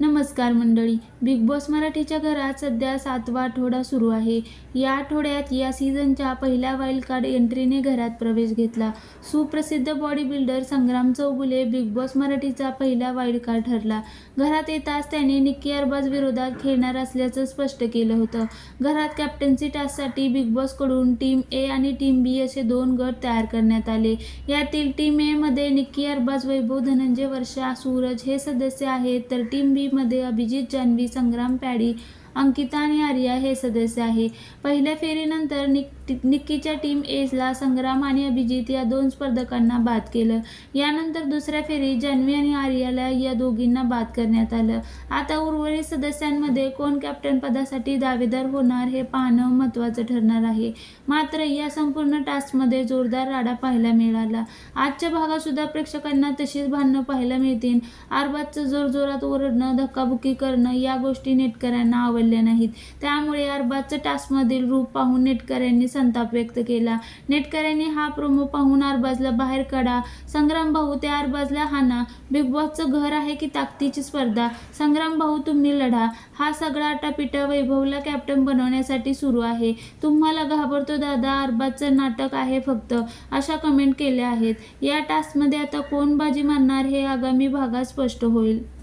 नमस्कार मंडळी big boss मराठीच्या घरात सध्या सातवा आठवडा सुरू आहे. या आठवड्यात या सीझनच्या पहिल्या वाईल्ड कार्ड एंट्रीने घरात प्रवेश घेतला. सुप्रसिद्ध body builder Sangram Chougule Bigg Boss मराठीचा पहिला वाईल्ड कार्ड ठरला. घरात येताच त्याने निक्की अरबाज विरोधात खेळणार असल्याचं स्पष्ट केलं होतं. घरात कॅप्टन्सी टास्कसाठी बिग बॉसकडून टीम ए आणि टीम बी असे दोन गट तयार करण्यात आले. यातील टीम एमध्ये निक्की अरबाज वैभव धनंजय वर्षा सूरज हे सदस्य आहेत. तर टीम बी मध्ये अभिजित जान्हवी संग्राम पॅडी अंकिता आणि आर्या हे सदस्य आहे. पहिल्या फेरीनंतर निक निक्कीच्या टीम एजला संग्राम आणि अभिजित या दोन स्पर्धकांना बाद केलं. यानंतर दुसऱ्या फेरीत जान्हवी आणि आर्याला या दोघींना बाद करण्यात आलं. आता उर्वरित सदस्यांमध्ये कोण कॅप्टन पदासाठी दावेदार होणार हे पाहणं महत्त्वाचं ठरणार आहे. मात्र या संपूर्ण टास्कमध्ये जोरदार राडा पाहायला मिळाला. आजच्या भागात सुद्धा प्रेक्षकांना तशीच भांडणं पाहायला मिळतील. आरबाजचं जोरजोरात ओरडणं धक्काबुक्की करणं या गोष्टी नेटकऱ्यांना आवडल्या नाहीत. त्यामुळे अरबाजचं टास्कमधील रूप पाहून नेटकऱ्यांनी संताप व्यक्त केला. नेटकऱ्यांनी हा प्रोमो पाहून अरबाजला बाहेर काढा. संग्राम भाऊ त्या अरबाजला हाना. बिग बॉसचं घर आहे की ताकदीची स्पर्धा? संग्राम भाऊ तुम्ही लढा. हा सगळा आटापिटा वैभवला कॅप्टन बनवण्यासाठी सुरू आहे. तुम्हाला घाबरतो दादा अरबाजचं नाटक आहे फक्त. अशा कमेंट केल्या आहेत. या टास्कमध्ये आता कोण बाजी मारणार हे आगामी भागात स्पष्ट होईल.